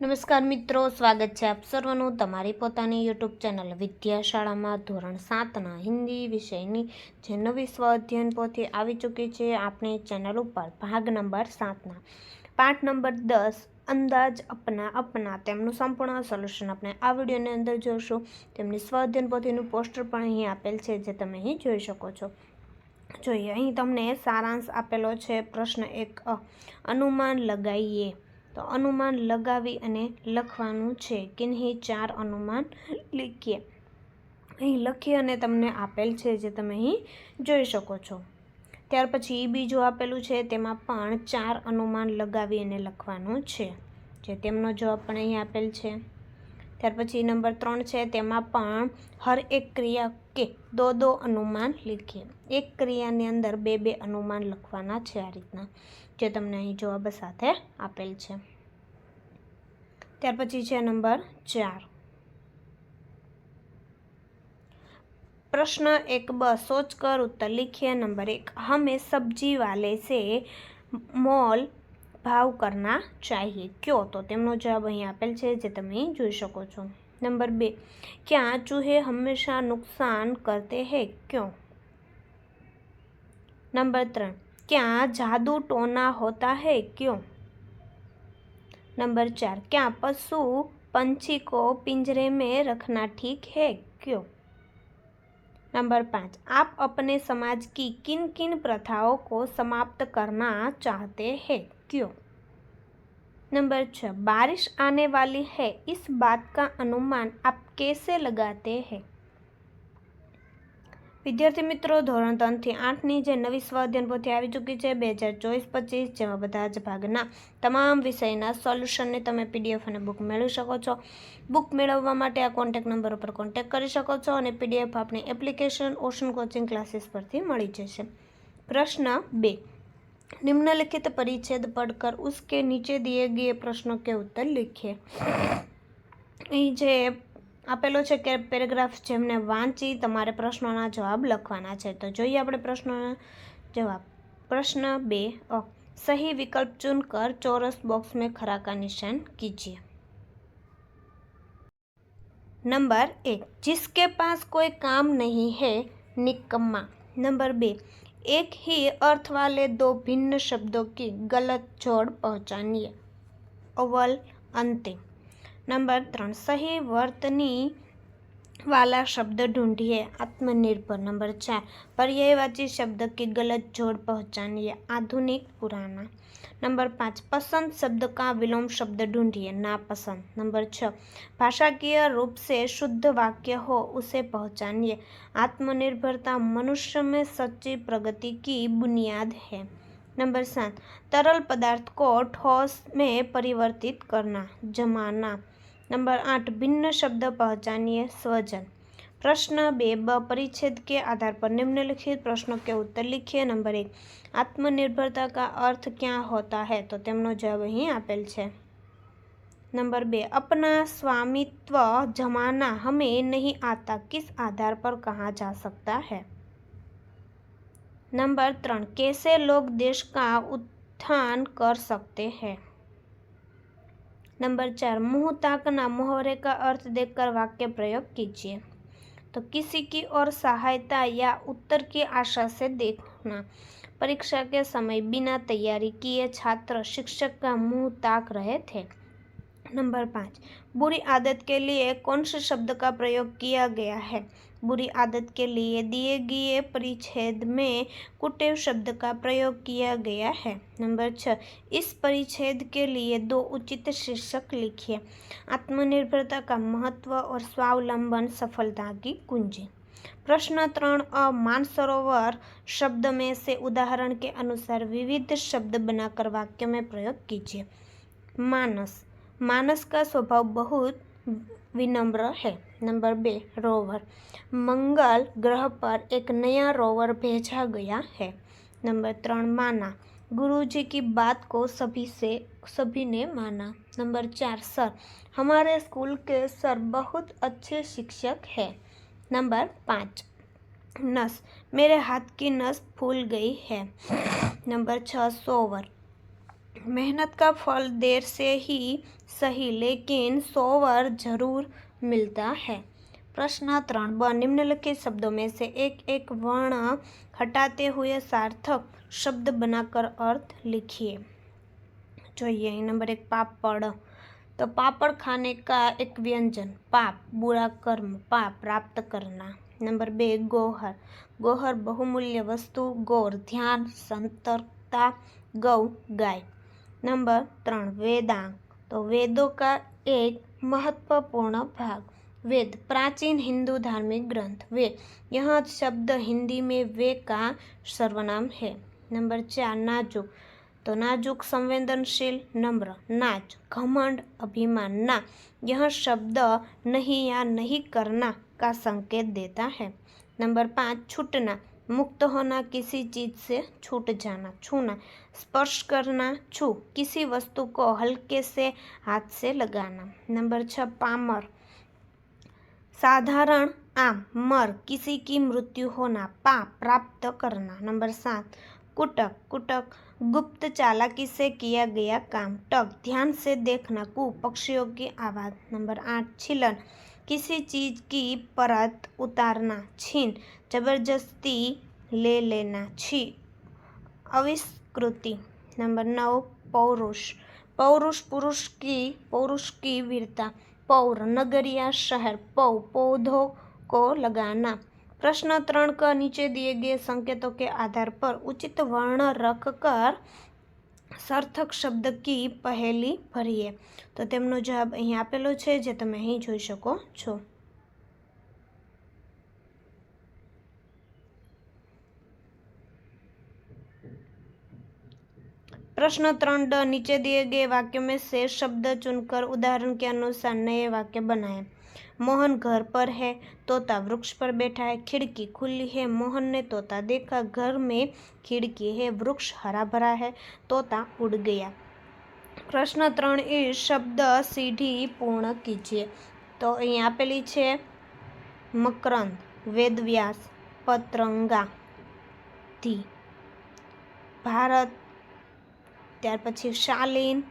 નમસ્કાર મિત્રો, સ્વાગત છે આપ સર્વનું તમારી પોતાની યુટ્યુબ ચેનલ વિદ્યાશાળામાં ધોરણ સાતના હિન્દી વિષયની, જે નવી સ્વ અધ્યયન પોથી આવી ચૂકી છે આપણી ચેનલ ઉપર ભાગ નંબર સાતના. પાઠ નંબર દસ, અંદાજ અપના અપના, તેમનું સંપૂર્ણ સોલ્યુશન આપણે આ વિડીયોની અંદર જોઈશું તેમની સ્વ અધ્યયન પોથીનું પોસ્ટર પણ અહીં આપેલ છે, જે તમે અહીં જોઈ શકો છો. જોઈએ, અહીં તમને સારાંશ આપેલો છે, પ્રશ્ન એક અનુમાન લગાઈએ. તો અનુમાન લગાવી અને લખવાનું છે. કિન્હી ચાર અનુમાન લીખીએ. અહીં લખી અને તમને આપેલ છે જે તમે અહીં જોઈ શકો છો. ત્યાર પછી બીજું આપેલું છે, તેમાં પણ ચાર અનુમાન લગાવી અને લખવાનું છે. જે તેમનો જવાબ પણ અહીં આપેલ છે. ત્યાર પછી નંબર ત્રણ છે, તેમાં પણ હર એક ક્રિયા કે દો દો અનુમાન લખીએ. એક ક્રિયાની અંદર બે બે અનુમાન લખવાના છે આ રીતના, જે તમને અહીં જવાબ સાથે આપેલ છે. ત્યાર પછી છે નંબર ચાર. પ્રશ્ન એક બ, સોચ કર ઉત્તર લીખીએ. નંબર એક, હમે સબ્જી વાલે સે મોલ ભાવ કરના ચાહીએ કયો તો તેમનો જવાબ અહીં આપેલ છે જે તમે અહીં જોઈ શકો છો નંબર બે ક્યાં ચૂહે હંમેશા નુકસાન કરતે હૈ ક્યો नंबर ત્રણ ક્યાં જાદू टोना होता है क्यों नंबर चार क्या पशु पंछी को पिंजरे में रखना ठीक है क्यों नंबर पाँच आप अपने समाज की किन किन प्रथाओं को समाप्त करना चाहते हैं क्यों नंबर छः बारिश आने वाली है इस बात का अनुमान आप कैसे लगाते हैं વિદ્યાર્થી મિત્રો ધોરણ ત્રણથી આઠની જે નવી સ્વ અધ્યયન પોથી આવી ચૂકી છે બે હજાર ચોવીસ પચીસ જેમાં બધા જ ભાગના તમામ વિષયના સોલ્યુશનને તમે પીડીએફ અને બુક મેળવી શકો છો બુક મેળવવા માટે આ કોન્ટેક્ટ નંબર ઉપર કોન્ટેક્ટ કરી શકો છો અને પીડીએફ આપણી એપ્લિકેશન ઓશન કોચિંગ ક્લાસીસ પરથી મળી જશે પ્રશ્ન બે निम्नलिखित परिच्छेद पढ़कर उसके नीचे दिए गए प्रश्नों के उत्तर लिखिए અહીં જે આપેલો છે કે પેરેગ્રાફ જેમને વાંચી તમારે પ્રશ્નોના જવાબ લખવાના છે તો જોઈએ આપણે પ્રશ્નોના જવાબ પ્રશ્ન બે અ सही विकल्प चुनकर चौरस बॉक्स में खरा का निशान कीजिए नंबर एक जिसके पास कोई काम नहीं है निकम्मा नंबर बे एक ही अर्थ वाले दो भिन्न शब्दों की गलत जोड़ पहचानिए अव्वल अंतिम नंबर ત્રણ સહી વર્તની वाला शब्द ढूंढिए, आत्मनिर्भर, नंबर चार। पर्यायवाची शब्द की गलत जोड़ पहचानिए आधुनिक पुराना। नंबर पाँच, पसंद शब्द का विलोम शब्द ढूंढिए, नापसंद। नंबर छः, भाषाकीय रूप से शुद्ध वाक्य हो, उसे पहचानिए। आत्मनिर्भरता मनुष्य में सच्ची प्रगति की बुनियाद है। नंबर सात, तरल पदार्थ को ठोस में परिवर्तित करना, जमाना। नंबर आठ भिन्न शब्द पहचानिए स्वजन प्रश्न बे ब परिच्छेद के आधार पर निम्नलिखित प्रश्नों के उत्तर लिखिए नंबर एक आत्मनिर्भरता का अर्थ क्या होता है तो તેમનો જવાબ અહીં આપેલ છે नंबर बे अपना स्वामित्व जमाना हमें नहीं आता किस आधार पर कहा जा सकता है नंबर त्रण कैसे लोग देश का उत्थान कर सकते हैं नंबर चार, मुँह ताकना मुहावरे का अर्थ देखकर वाक्य प्रयोग कीजिए। तो किसी की और सहायता या उत्तर की आशा से देखना। परीक्षा के समय बिना तैयारी किए छात्र, शिक्षक का मुँह ताक रहे थे। नंबर पाँच, बुरी आदत के लिए कौन से शब्द का प्रयोग किया गया है? बुरी आदत के लिए दिए गए परिच्छेद में कुटेव शब्द का प्रयोग किया गया है। नंबर छः, इस परिच्छेद के लिए दो उचित शीर्षक लिखिए। आत्मनिर्भरता का महत्व और स्वावलंबन सफलता की कुंजी। प्रश्न त्रण, अ मानसरोवर शब्द में से उदाहरण के अनुसार विविध शब्द बनाकर वाक्य में प्रयोग कीजिए। मानस मानस का स्वभाव बहुत विनम्र है। नंबर बे, रोवर। मंगल ग्रह पर एक नया रोवर भेजा गया है। नंबर त्रण, माना। गुरु जी की बात को सभी से, सभी ने माना। नंबर चार, सर। हमारे स्कूल के सर बहुत अच्छे शिक्षक हैं। नंबर पाँच, नस। मेरे हाथ की नस फूल गई है। नंबर छः, सोवर। मेहनत का फल देर से ही सही, लेकिन सोवर ज़रूर मिलता है प्रश्न ત્રણ ब निम्नलिखित शब्दों में से एक एक वर्ण हटाते हुए सार्थक शब्द बनाकर अर्थ लिखिए જોઈએ અહીં નંબર એક પાપડ तो पापड़ खाने का एक व्यंजन पाप बुरा कर्म पाप प्राप्त करना नंबर बे गोहर गोहर बहुमूल्य वस्तु गौर ध्यान संतर्कता गौ गाय नंबर त्रण वेदांग तो वेदों का एक महत्वपूर्ण भाग, वेद, प्राचीन हिंदू धार्मिक ग्रंथ। वे यह शब्द हिंदी में वे का सर्वनाम है। नंबर चार, नाजुक। तो नाजुक संवेदनशील, नम्र नाच घमंड, अभिमान। ना, यह शब्द नहीं या नहीं करना का संकेत देता है। नंबर पाँच, छूटना। मुक्त होना, किसी चीज़ से छूट जाना, छूना, स्पर्श करना, छू, किसी वस्तु को हल्के से हाथ से लगाना। नंबर छह पामर। साधारण आम, मर, किसी की मृत्यु होना पा प्राप्त करना। नंबर सात, कुटक। कुटक, गुप्त चालाकी से किया गया काम टक ध्यान से देखना, कु, पक्षियों की आवाज़। नंबर आठ, छिलन। किसी चीज़ की परत उतारना, छीन जबरदस्ती ले लेना छी अविष्कृति नंबर नौ पौरुष पौरुष पुरुष की पौरुष की वीरता पौर नगरिया शहर पौ पौधों को लगाना प्रश्न त्रण का नीचे दिए गए संकेतों के आधार पर उचित वर्ण रखकर સાર્થક શબ્દ કી પહેલી ભરીએ તો તેમનો જવાબ અહીં આપેલો છે જે તમે અહીં જોઈ શકો છો प्रश्न त्रण ड नीचे दिए गए वाक्यों में से शब्द चुनकर उदाहरण के अनुसार नए वाक्य बनाए मोहन घर पर है तोता वृक्ष पर बैठा है खिड़की खुली है मोहन ने तोता देखा घर में खिड़की है वृक्ष हरा भरा है तोता उड़ गया प्रश्न ત્રણ એ શબ્દ સીઢી પૂર્ણ કીજીએ તો અહીં આપેલી છે મકરંદ વેદવ્યાસ પતરંગા ધી ભારત ત્યાર પછી શાલીન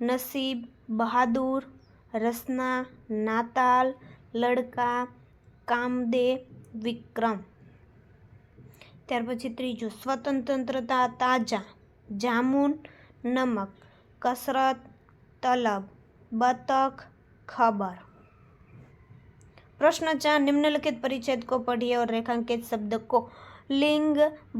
નસીબ બહાદુર રસના નાતાલ લડકા કામદે વિક્રમ ત્યાર પછી ત્રીજું સ્વતંત્રતા તાજા જામુન नमक कसरत तलब बतख खबर प्रश्न चार निम्नलिखित परिच्छेद को पढ़िए और रेखांकित शब्द को લિંગ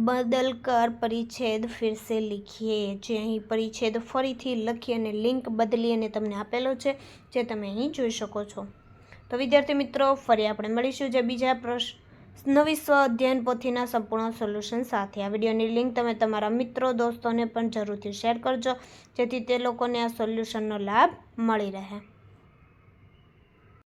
બદલકર પરિચ્છેદ ફિરસે લિખીએ, જે અહીં પરિચ્છેદ ફરીથી લખી અને લિંક બદલી અને તમને આપેલો છે, જે તમે અહીં જોઈ શકો છો. તો વિદ્યાર્થી મિત્રો, ફરી આપણે મળીશું જે બીજા પ્રશ્ન, નવી સ્વ અધ્યયન પોથીના સંપૂર્ણ સોલ્યુશન સાથે. આ વિડીયોની લિંક તમે તમારા મિત્રો, દોસ્તોને પણ જરૂરથી શેર કરજો, જેથી તે લોકોને આ સોલ્યુશનનો લાભ મળી રહે.